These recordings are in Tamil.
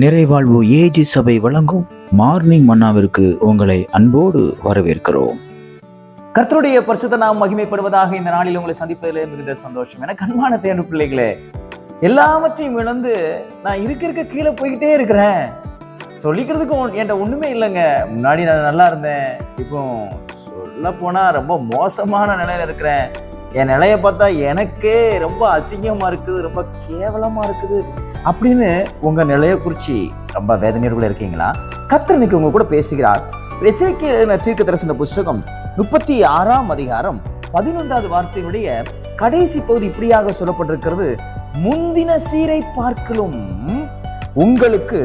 நிறைவாழ்வு ஏஜி சபை வழங்கும் மார்னிங் மன்னாவிற்கு உங்களை அன்போடு வரவேற்கிறோம். கர்த்தருடைய பரிசுத்த நாம் மகிமைப்படுவதாக இந்த நாளில் உங்களை சந்திப்பதில் மிகுந்த சந்தோஷம். எனக்கு அன்பான தேர்வு பிள்ளைகளே எல்லாவற்றையும் இழந்து நான் இருக்க இருக்க கீழே போய்கிட்டே இருக்கிறேன். சொல்லிக்கிறதுக்கு என்கிட்ட ஒண்ணுமே இல்லைங்க. முன்னாடி நான் நல்லா இருந்தேன். இப்போ சொல்ல போனா ரொம்ப மோசமான நிலையில இருக்கிறேன். என் நிலைய பார்த்தா எனக்கே ரொம்ப அசிங்கமா இருக்குது ரொம்ப கேவலமா இருக்குது. அப்படின்னு உங்க நிலையை குறிச்சு ரொம்ப வேதனையோட இருக்கீங்களா? கத்திரனுக்கு உங்க கூட பேசுகிறார். எசேக்கியேல் தீர்க்க தரிசன புஸ்தகம் முப்பத்தி ஆறாம் அதிகாரம் பதினொன்றாவது வார்த்தையினுடைய கடைசி பகுதி இப்படியாக சொல்லப்பட்டிருக்கிறது. முந்தின சீரை பார்க்கலும் உங்களுக்கு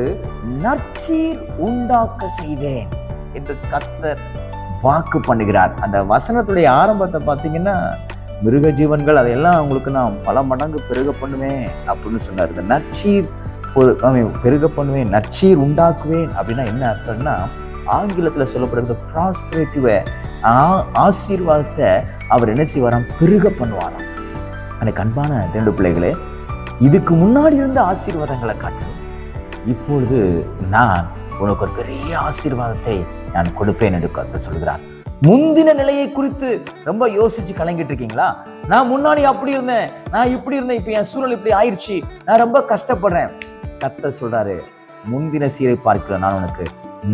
நற்சீர் உண்டாக்க செய்வேன் என்று கத்தர் வாக்கு பண்ணுகிறார். அந்த வசனத்துடைய ஆரம்பத்தை பார்த்தீங்கன்னா மிருக ஜீவன்கள் அதையெல்லாம் உங்களுக்கு நான் பல மடங்கு பெருக பண்ணுவேன் அப்படின்னு சொன்னார். இந்த நச்சீர் ஒரு பெருக பண்ணுவேன் நச்சீர் உண்டாக்குவேன் அப்படின்னா என்ன அர்த்தம்னா ஆங்கிலத்தில் சொல்லப்படுறது ப்ராஸ்பரேட்டிவை ஆசீர்வாதத்தை அவர் என்ன செய்வாராம்? பெருக பண்ணுவாராம். எனக்கு அன்பான தேண்டு பிள்ளைகளே இதுக்கு முன்னாடி இருந்த ஆசீர்வாதங்களை காட்டு இப்பொழுது நான் உனக்கு ஒரு பெரிய ஆசீர்வாதத்தை நான் கொடுப்பேன் என்று கருத்து சொல்கிறார். முந்தின நிலையை குறித்து ரொம்ப யோசிச்சு கலங்கிட்டு இருக்கீங்களா? நான் முன்னாடி அப்படி இருந்தேன். நான் இப்படி இருந்தேன். இப்போ என் சூழல் இப்படி ஆயிடுச்சு. நான் ரொம்ப கஷ்டப்படுறேன். கத்த சொல்றாரு முந்தின சீரை பார்க்கிற நான் உனக்கு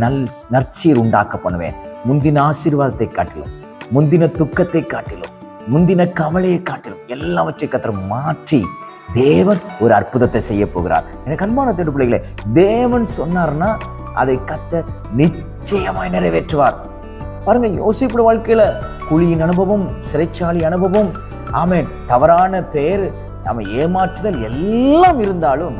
நல் நற்சீர் உண்டாக்க பண்ணுவேன். முந்தின ஆசீர்வாதத்தை காட்டிலும் முந்தின துக்கத்தை காட்டிலும் முந்தின கவலையை காட்டிலும் எல்லாவற்றை கத்திர மாற்றி தேவன் ஒரு அற்புதத்தை செய்ய போகிறார். எனக்கு அன்பான தேடு பிள்ளைகளே தேவன் சொன்னார்னா அதை கத்த நிச்சயமாய் நிறைவேற்றுவார். பாருங்க யோசிப்புட வாழ்க்கையில குழியின் அனுபவம் சிறைச்சாலை அனுபவம் ஆமென். தவறான பெயர் நம்ம ஏமாற்றுதல் எல்லாம் இருந்தாலும்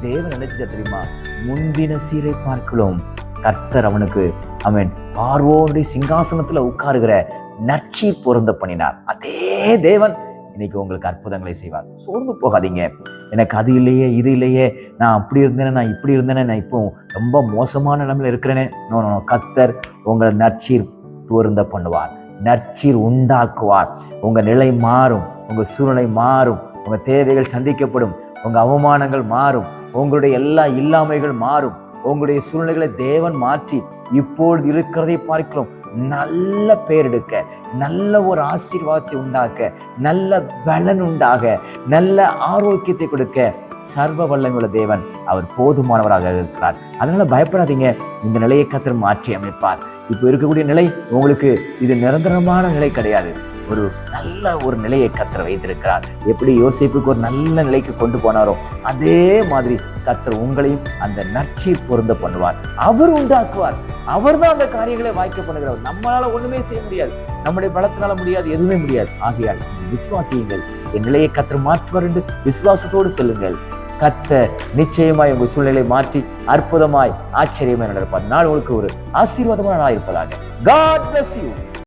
தேவன் நினைச்சத தெரியுமா? முந்தின சீரை பார்க்கலாம் கர்த்தர் அவனுக்கு அவன் பார்வோனுடைய சிங்காசனத்துல உட்காருகிற நச்சி பொருந்த பண்ணினார். அதே தேவன் இன்னைக்கு உங்களுக்கு அற்புதங்களை செய்வார். சோர்ந்து போகாதீங்க. எனக்கு அது இல்லையே இது இல்லையே நான் அப்படி இருந்தேனே நான் இப்படி இருந்தேனே நான் இப்போ ரொம்ப மோசமான நிலைமையில இருக்கிறேனே. நோ நோ, உங்களை நற்சீர் பொருந்த பண்ணுவார். நற்சீர் உண்டாக்குவார். உங்கள் நிலை மாறும். உங்கள் சூழ்நிலை மாறும். உங்கள் தேவைகள் சந்திக்கப்படும். உங்கள் அவமானங்கள் மாறும். உங்களுடைய எல்லா இல்லாமைகள் மாறும். உங்களுடைய சூழ்நிலைகளை தேவன் மாற்றி இப்பொழுது இருக்கிறதை பார்க்கிறோம். நல்ல பெயர் எடுக்க நல்ல ஒரு ஆசீர்வாதத்தை உண்டாக்க நல்ல பலன் உண்டாக நல்ல ஆரோக்கியத்தை கொடுக்க சர்வ வல்லமையுள்ள தேவன் அவர் போதுமானவராக இருக்கிறார். அதனால பயப்படாதீங்க. இந்த நிலையை கத்தர் மாற்றி அமைப்பார். இப்போ இருக்கக்கூடிய நிலை உங்களுக்கு இது நிரந்தரமான நிலை கிடையாது. ஒரு நல்ல ஒரு நிலையை கத்தர் வைத்திருக்கிறார். எப்படி யோசிப்புக்கு ஒரு நல்ல நிலைக்கு கொண்டு போனாரோ அதே மாதிரி கத்தர் உங்களையும் அந்த நர்ச்சை பொருந்த பண்ணுவார். அவர் உண்டாக்குவார். அவர் தான் அந்த காரியங்களை வாய்க்க பண்ணுகிறவர் நம்மளால ஒண்ணுமே செய்ய முடியாது. நம்முடைய பலத்தினால முடியாது எதுவுமே முடியாது. ஆகையால் விசுவாசியுங்கள். என் நிலையை கத்தர் மாற்றுவார் என்று விசுவாசத்தோடு செல்லுங்கள். கத்த நிச்சயமாய் உங்கள் சூழ்நிலை மாற்றி அற்புதமாய் ஆச்சரியமாய் நடப்பார். நாள் உங்களுக்கு ஒரு ஆசீர்வாதமான நாள் இருப்பதாக. God bless you